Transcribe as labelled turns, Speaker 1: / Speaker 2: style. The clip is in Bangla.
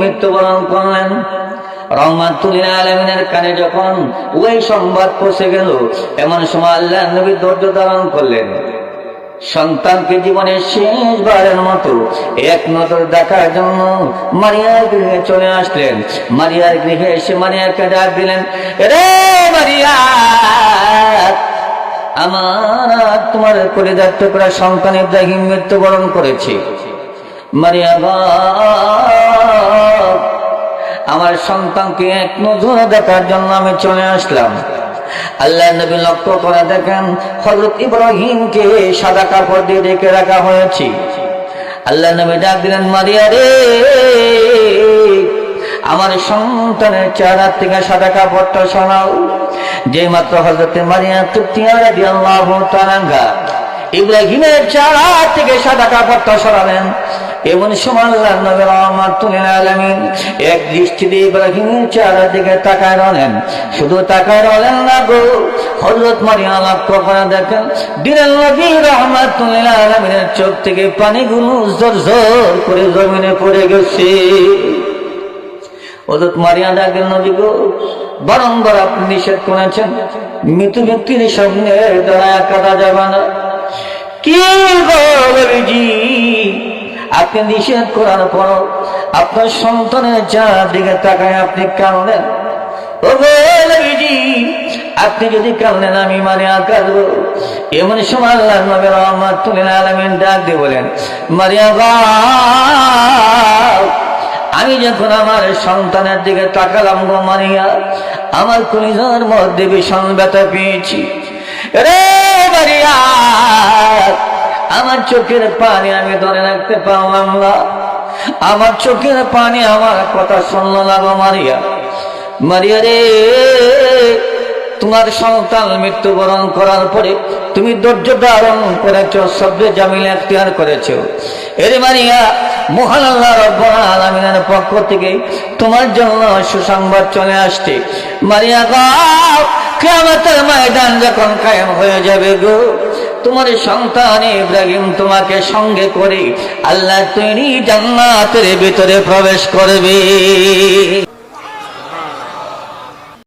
Speaker 1: মৃত্যুবরণ করলেন। কানে যখন ওই সংবাদ পৌঁছে গেল, এমন সময় আল্লাহ নবী ধৈর্য ধারণ করলেন। সন্তানকে জীবনের শেষবারের মতো এক নজর দেখার জন্য মারিয়ার গৃহে চলে আসলেন। মারিয়ার গৃহে এসে মারিয়াকে ডাক দিলেন রে মারিয়া! আমার আর তোমার কলিজার টুকরা সন্তান ইব্রাহিম মৃত্যুবরণ করেছে। মারিয়া আমার সন্তানকে এক নজর দেখার জন্য আমি চলে আসলাম। আল্লাহ নবী লক্ষ্য করে দেখেন হজরত ইব্রাহিমকে সাদা কাপড় দিয়ে ডেকে রাখা হয়েছে। আল্লাহ নবী ডাক দিলেন, মারিয়া রে, আমার সন্তানের চেহারা থেকে সাদা কাপড়টা শোনাও যে মাত্র হজরতে মারিয়া তুতিয়ারা দিয়ে আল্লাহ তারাঙ্গা ইব্রাহিমের চেহারা থেকে সাদা কাপড়টা সরালেন। এমন সময় আল্লাহ নবী রহমাতুল্লাহ আলামিন এক দৃষ্টিতে ইব্রাহিমের চেহারা দিকে তাকায় রলেন। শুধু তাকায় রলেন না গো, হযরত মারিয়া লক্ষ্য করে দেখেন দিনের নবী রহমাতুল্লাহ আলামিনের চোখ থেকে পানিগুলো জোর জোর করে জমিনে পড়ে গেছে। হযরত মারিয়া ডাকেন নবী গো, বারংবার আপনি নিষেধ করেছেন, মৃত ব্যক্তির সামনে দাঁড়ায় কাটা যাবে না। কি গো নবীজি? আপনি নিষেধ করার পর আপনার সন্তানের যার দিকে তাকায় আপনি কাঁদলেন। আপনি যদি কাঁদলেন, আমি মানে কাঁদবো। এমন সময় আল্লাহ নবী রহমাতুল্লাহ আলামিন ডাক দিয়ে বলেন, মারিয়া গা আমি যখন আমার সন্তানের দিকে তাকালাম গো মারিয়া আমার কলিজার মধ্যে ভীষণ ব্যথা পেয়েছি। রে মারিয়া, আমার চোখের পানি আমি ধরে রাখতে পারলাম না। আমার চোখের পানি আমার কথা শুনলো না গো মারিয়া। মারিয়া রে, তোমার সন্তান মৃত্যুবরণ করার পরে তুমি ধৈর্য ধারণ করেছ, সবচেয়ে জামিল এখতিয়ার করেছ। এর মারিয়া, মহান আল্লাহ রব্বুল পক্ষ থেকে তোমার জন্য সুসংবাদ চলে আসছে। মারিয়া গাও ময়দান যখন কায়েম হয়ে যাবে গো, তোমার সন্তান ইব্রাহিম তোমাকে সঙ্গে করে আল্লাহ তৈরি জান্নাতের ভিতরে প্রবেশ করবে।